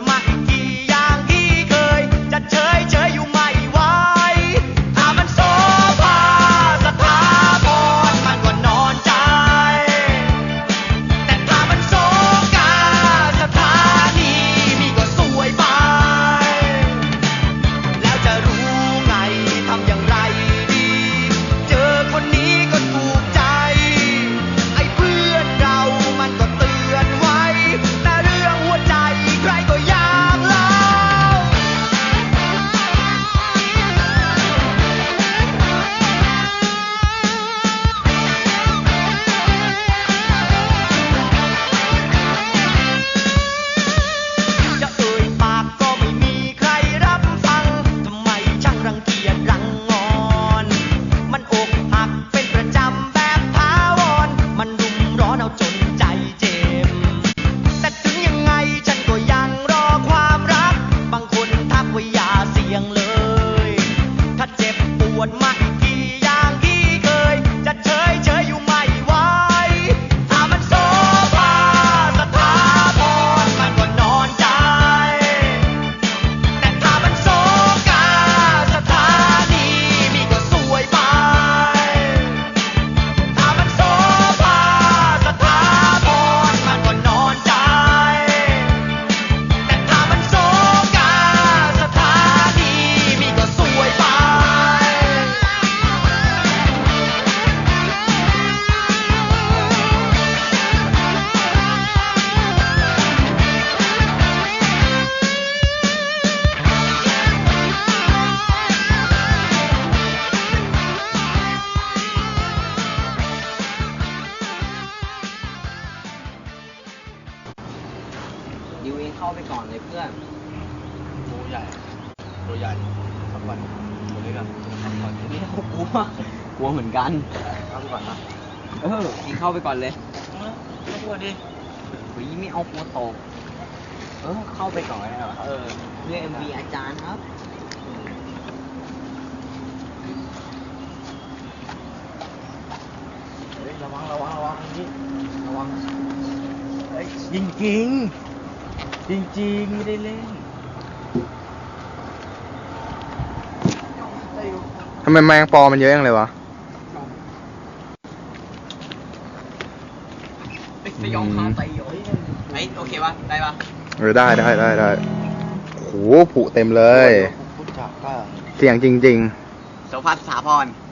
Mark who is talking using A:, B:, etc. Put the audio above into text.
A: my what my ดิวเองเข้าไปก่อนเลยเพื่อน
B: ตัวใหญ่ ตัวใหญ่ทำก่อนตัวเล็กอะทำก่อน
A: นี่เขากลัวกลัวเหมือนกัน
B: ทำก่อนนะ
A: เออเองเข้าไปก่อนเลย
B: ไม่กลัวดิ
A: เฮ้ยไม่เอากลัวตกเออเข้าไปก่อนเลยเหรอ
B: เออ
A: เรียกเอ็มบีอาจารย์ครับ
B: เฮ้ยระวังระวังระวังนี่ระวังเฮ้ยจริงจริง จริงจริงๆ ไม่ได้เล่น
C: ทำไมแมงปอมันเยอะจังเลยวะ
A: ไปสยองคาไตโยไอโอเคปะได้ปะ
C: เออได้ได้ได้ได้โหผุเต็มเลย
B: พูดจากก็
C: เสียงจริง
A: โสภัสสาพร
C: ๆ